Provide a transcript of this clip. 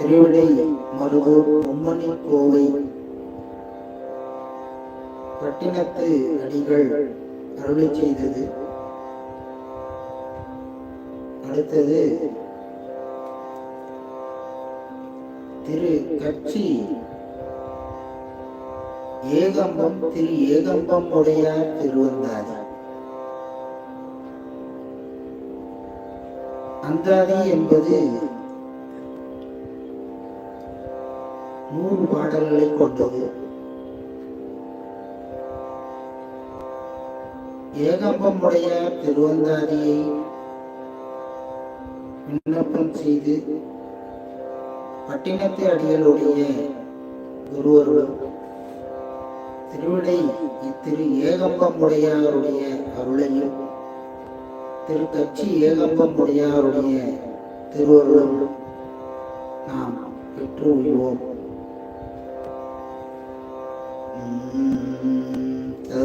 திருவிடை மருகூர் உம்மணி கோவை. பட்டினத்து அடிகள் அருளி செய்தது. அடுத்தது திரு கட்சி. ஏகம்பம் திரு ஏகம்பம் உடையார் திருவந்தாதி. அந்தாதி என்பது நூறு பாடல்களை கொண்டது. ஏகம்பமுடைய திருவந்தாதியை விண்ணப்பம் செய்து பட்டினத்து அடிகளுடைய குருவருடன் திருவிடை இத்திரு ஏகம்பமுடையாருடைய அருளையும் திரு கட்சி ஏகம்பமுடையாருடைய திருவருளும் நாம் பெற்று உள்ளோம்